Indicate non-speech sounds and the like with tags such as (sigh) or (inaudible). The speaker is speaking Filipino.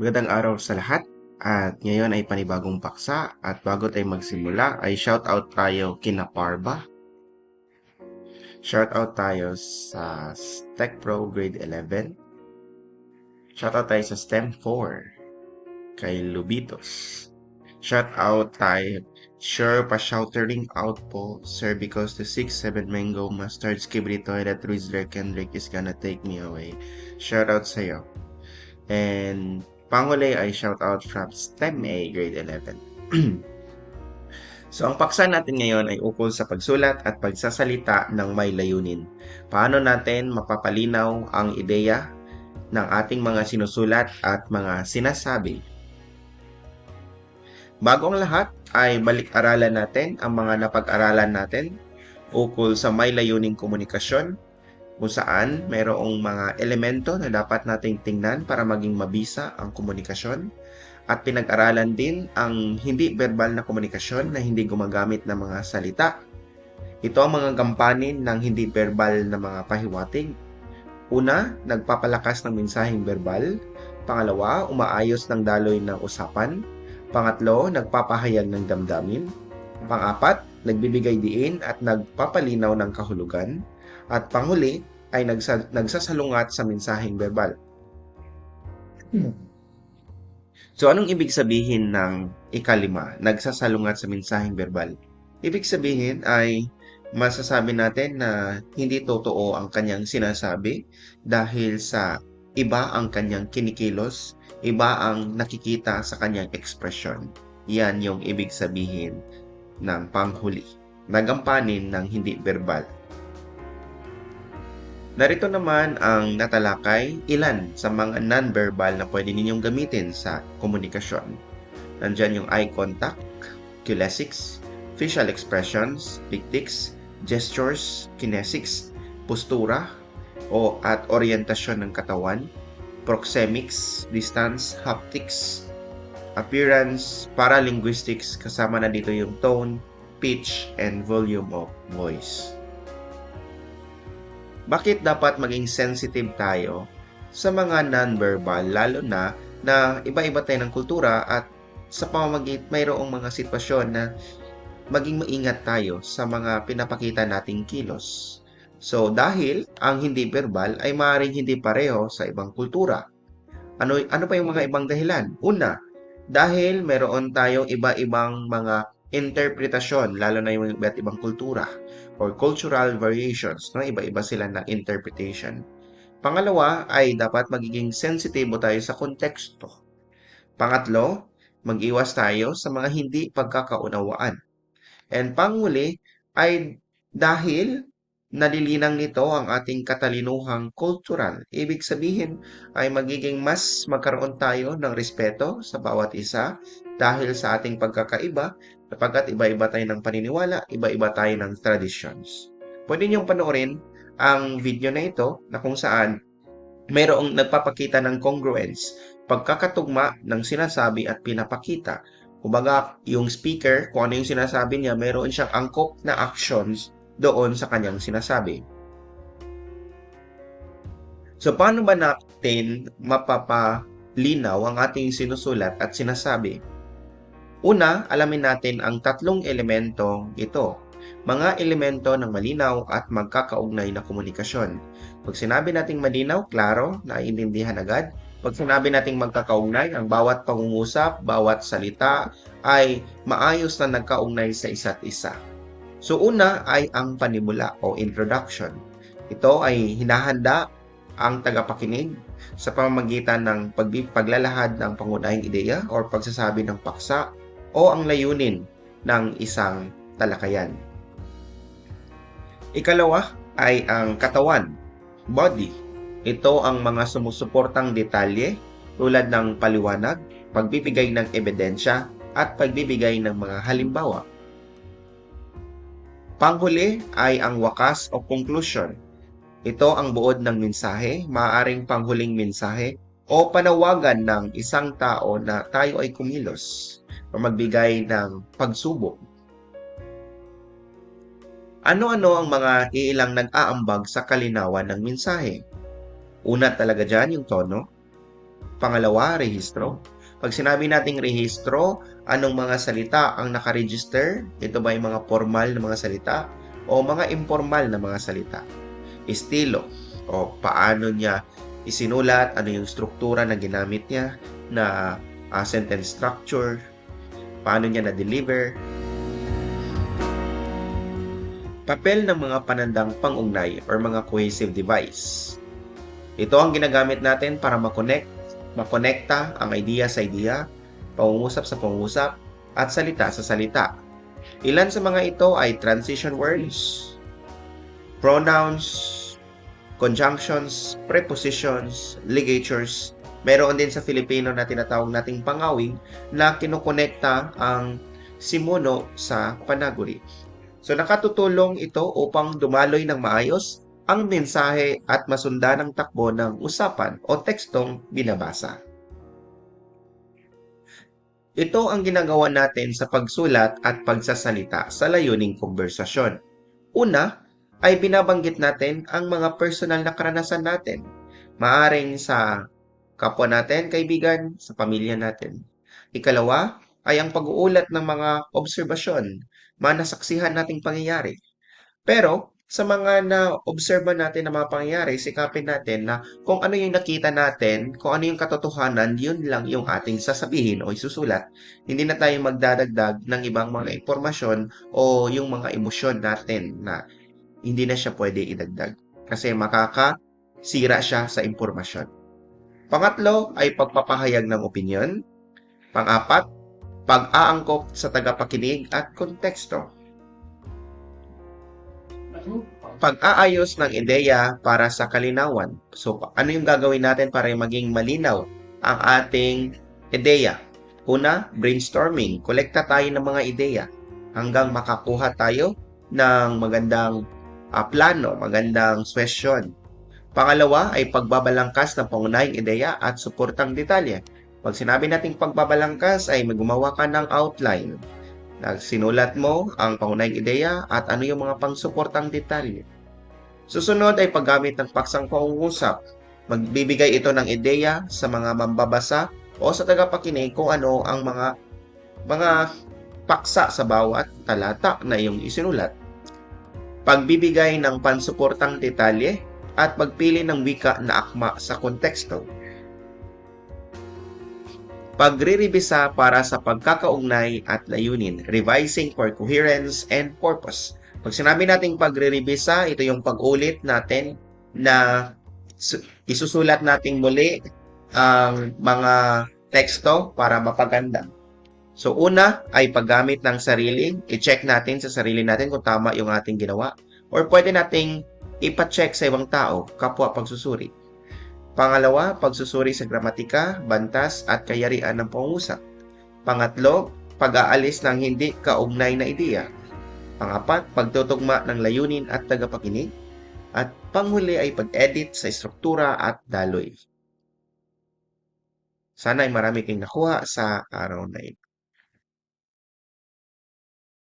Magandang araw sa lahat at ngayon ay panibagong paksa at bago tayo magsimula ay shoutout tayo kina Parba. Shoutout tayo sa Tech Pro Grade 11. Shoutout tayo sa STEM 4 kay Lubitos. Shoutout tayo Sure, pa-shoutering out po, sir, because the 6-7 mango mustard skibidi toilet Rizzler Kendrick is gonna take me away. Shoutout sa'yo. And Panguli ay shoutout from STEM A grade 11. (clears throat) so ang paksa natin ngayon ay ukol sa pagsulat at pagsasalita ng may layunin. Paano natin mapapalinaw ang ideya ng ating mga sinusulat at mga sinasabi. Bago ang lahat ay balik-aralan natin ang mga napag-aralan natin ukol sa may layuning komunikasyon kung saan mayroong mga elemento na dapat nating tingnan para maging mabisa ang komunikasyon at pinag-aralan din ang hindi verbal na komunikasyon na hindi gumagamit ng mga salita. Ito ang mga gampanin ng hindi verbal na mga pahiwatig. Una, nagpapalakas ng mensaheng verbal. Pangalawa, umaayos ng daloy ng usapan. Pangatlo, nagpapahayag ng damdamin. Pangapat, nagbibigay diin at nagpapalinaw ng kahulugan. At panghuli, ay nagsa- nagsasalungat sa mensaheng verbal. So, anong ibig sabihin ng ikalima, nagsasalungat sa mensaheng verbal? Ibig sabihin ay masasabi natin na hindi totoo ang kanyang sinasabi dahil sa iba ang kanyang kinikilos, iba ang nakikita sa kanyang ekspresyon. Yan yung ibig sabihin ng panghuli. Nagampanin ng hindi verbal. Narito naman ang natalakay ilan sa mga non-verbal na pwede ninyong gamitin sa komunikasyon. Nandyan yung eye contact, kinesics, facial expressions, dictics, gestures, kinesics, postura, o at orientasyon ng katawan, proxemics, distance, haptics, appearance, paralinguistics, kasama na dito yung tone, pitch, and volume of voice. Bakit dapat maging sensitive tayo sa mga non-verbal lalo na na iba-iba tayo ng kultura at sa pamamagit mayroong mga sitwasyon na maging maingat tayo sa mga pinapakita nating kilos. So dahil ang hindi verbal ay maaaring hindi pareho sa ibang kultura. Ano ano pa yung mga ibang dahilan? Una, dahil meron tayong iba-ibang mga interpretasyon, lalo na yung iba't ibang kultura or cultural variations, no? iba-iba sila ng interpretation. Pangalawa ay dapat magiging sensitibo tayo sa konteksto. Pangatlo, mag-iwas tayo sa mga hindi pagkakaunawaan. And panguli ay dahil nalilinang nito ang ating katalinuhang kultural. Ibig sabihin ay magiging mas magkaroon tayo ng respeto sa bawat isa dahil sa ating pagkakaiba sapagkat iba-iba tayo ng paniniwala, iba-iba tayo ng traditions. Pwede niyong panoorin ang video na ito na kung saan mayroong nagpapakita ng congruence, pagkakatugma ng sinasabi at pinapakita. Kumbaga, yung speaker, kung ano yung sinasabi niya, mayroon siyang angkop na actions doon sa kanyang sinasabi. So, paano ba natin mapapalinaw ang ating sinusulat at sinasabi? Una, alamin natin ang tatlong elemento ito. Mga elemento ng malinaw at magkakaugnay na komunikasyon. Pag sinabi nating malinaw, klaro, naiintindihan agad. Pag sinabi nating magkakaugnay, ang bawat pangungusap, bawat salita ay maayos na nagkaugnay sa isa't isa. So una ay ang panimula o introduction. Ito ay hinahanda ang tagapakinig sa pamamagitan ng paglalahad ng pangunahing ideya o pagsasabi ng paksa o ang layunin ng isang talakayan. Ikalawa ay ang katawan, body. Ito ang mga sumusuportang detalye tulad ng paliwanag, pagbibigay ng ebidensya, at pagbibigay ng mga halimbawa. Panghuli ay ang wakas o conclusion. Ito ang buod ng mensahe, maaaring panghuling mensahe o panawagan ng isang tao na tayo ay kumilos o magbigay ng pagsubok. Ano-ano ang mga iilang nag-aambag sa kalinawan ng mensahe? Una talaga dyan yung tono. Pangalawa, rehistro. Pag sinabi nating rehistro, anong mga salita ang nakaregister? Ito ba yung mga formal na mga salita o mga informal na mga salita? Estilo o paano niya isinulat, ano yung struktura na ginamit niya na ah, sentence structure, paano niya na-deliver. Papel ng mga panandang pangugnay or mga cohesive device. Ito ang ginagamit natin para makonect, makonekta ang idea sa idea, pangungusap sa pangungusap, at salita sa salita. Ilan sa mga ito ay transition words, pronouns, conjunctions, prepositions, ligatures. Meron din sa Filipino na tinatawag nating pangawing na kinukonekta ang simuno sa panaguri. So nakatutulong ito upang dumaloy ng maayos ang mensahe at masundan ang takbo ng usapan o tekstong binabasa. Ito ang ginagawa natin sa pagsulat at pagsasalita sa layuning konversasyon. Una, ay binabanggit natin ang mga personal na karanasan natin. Maaring sa kapwa natin, kaibigan, sa pamilya natin. Ikalawa, ay ang pag-uulat ng mga obserbasyon, mga nasaksihan nating pangyayari. Pero, sa mga na-obserba natin na mga pangyayari, sikapin natin na kung ano yung nakita natin, kung ano yung katotohanan, yun lang yung ating sasabihin o isusulat. Hindi na tayo magdadagdag ng ibang mga impormasyon o yung mga emosyon natin na hindi na siya pwede idagdag kasi makakasira siya sa impormasyon. Pangatlo ay pagpapahayag ng opinyon. Pang-apat, pag-aangkop sa tagapakinig at konteksto. Pag-aayos ng ideya para sa kalinawan. So, ano yung gagawin natin para maging malinaw ang ating ideya? Una, brainstorming. Kolekta tayo ng mga ideya hanggang makakuha tayo ng magandang ah, plano, magandang suwesyon. Pangalawa ay pagbabalangkas ng pangunahing ideya at suportang detalye. Pag sinabi nating pagbabalangkas ay gumawa ka ng outline. Nagsinulat mo ang pangunahing ideya at ano yung mga pangsuportang detalye. Susunod ay paggamit ng paksang pangungusap. Magbibigay ito ng ideya sa mga mambabasa o sa tagapakinig kung ano ang mga mga paksa sa bawat talata na iyong isinulat. Pagbibigay ng pansuportang detalye at pagpili ng wika na akma sa konteksto. Pagriribisa para sa pagkakaugnay at layunin, revising for coherence and purpose. Pag sinabi nating pagriribisa, ito yung pag-ulit natin na su- isusulat nating muli ang mga teksto para mapaganda. So una ay paggamit ng sarili, i-check natin sa sarili natin kung tama yung ating ginawa or pwede nating ipa-check sa ibang tao, kapwa pagsusuri. Pangalawa, pagsusuri sa gramatika, bantas at kayarian ng pangusap. Pangatlo, pag-aalis ng hindi kaugnay na ideya. Pangapat, pagtutugma ng layunin at tagapakinig. At panghuli ay pag-edit sa struktura at daloy. Sana ay marami kayong nakuha sa araw na ito.